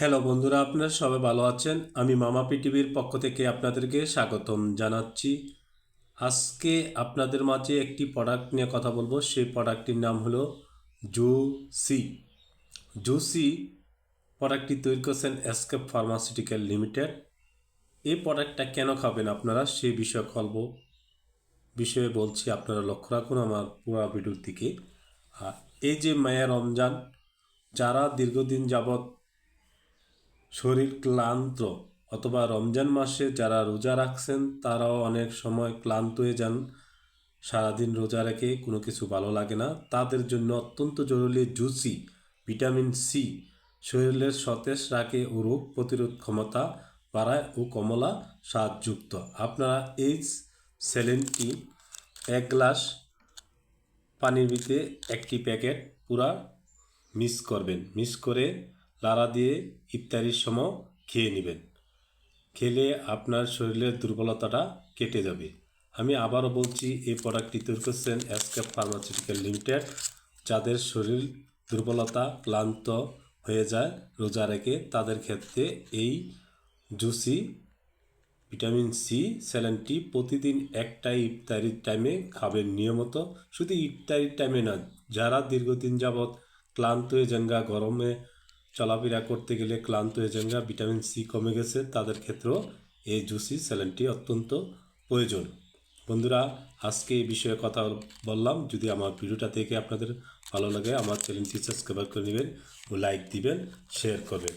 Hello বন্ধুরা, আপনারা সবাই ভালো আছেন? আমি মামা পিটিভির পক্ষ থেকে আপনাদেরকে স্বাগতম জানাচ্ছি। আজকে আপনাদের মাঝে একটি প্রোডাক্ট নিয়ে কথা বলব। সেই প্রোডাক্টটির নাম হলো জুসি জুসি প্রোডাক্টটি তৈরি করছেন এসকেপ ফার্মাসিউটিক্যাল লিমিটেড এই প্রোডাক্টটা কেন খাবেন আপনারা? সেই বিষয়ে বলব বিষয়ে বলছি, আপনারা লক্ষ্য রাখুন আমার পুরো ভিডিওর দিকে। আর এই যে মায়া রমজান, যারা দীর্ঘদিন যাবৎ শরীর ক্লান্ত অথবা রমজান মাসে যারা রোজা রাখছেন, তারাও অনেক সময় ক্লান্ত হয়ে যান। সারাদিন রোজা রেখে কোনো কিছু ভালো লাগে না। তাদের জন্য অত্যন্ত জরুরি জুসি, ভিটামিন সি, শরীরের সতেজ রাখে ও রোগ প্রতিরোধ ক্ষমতা বাড়ায় ও কমলা স্বাদযুক্ত আপনারা এই স্যালেনটি এক গ্লাস পানির ভিতরে একটি প্যাকেট পুরা মিক্স করবেন। মিক্স করে লাড়া দিয়ে ইফতারির সময় খেয়ে নেবেন। খেলে আপনার শরীরের দুর্বলতাটা কেটে যাবে। আমি আবারও বলছি, এই প্রোডাক্টটি তৈরি করছেন এসকেপ ফার্মাসিউটিক্যাল লিমিটেড। যাদের শরীর দুর্বলতা ক্লান্ত হয়ে যায়, রোজা রেখে তাদের ক্ষেত্রে এই জুসি, ভিটামিন সি স্যালানটি প্রতিদিন একটা ইফতারির টাইমে খাবেন নিয়মিত। শুধু ইফতারির টাইমে না, যারা দীর্ঘদিন যাবৎ ক্লান্ত হয়ে যাঙ্গা গরমে চলাফেরা করতে গেলে ক্লান্ত হয়ে যাঙ্গা ভিটামিন সি কমে গেছে, তাদের ক্ষেত্রেও এই জুসি স্যালানটি অত্যন্ত প্রয়োজন। বন্ধুরা, আজকে এই বিষয়ে কথা বললাম। যদি আমার ভিডিওটা থেকে আপনাদের ভালো লাগে, আমার চ্যানেলটি সাবস্ক্রাইব করে নেবেন ও লাইক দিবেন, শেয়ার করবেন।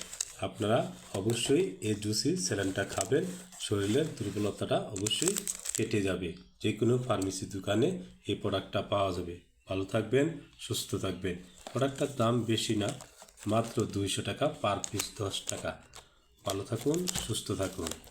আপনারা অবশ্যই এই জুসি স্যালানটা খাবেন, শরীরের দুর্বলতাটা অবশ্যই কেটে যাবে। যে কোনো ফার্মেসি দোকানে এই প্রোডাক্টটা পাওয়া যাবে। ভালো থাকবেন, সুস্থ থাকবেন। প্রোডাক্টটার দাম বেশি না মাত্র দুইশো টাকা পার পিস দশ টাকা। ভালো থাকুন সুস্থ থাকুন।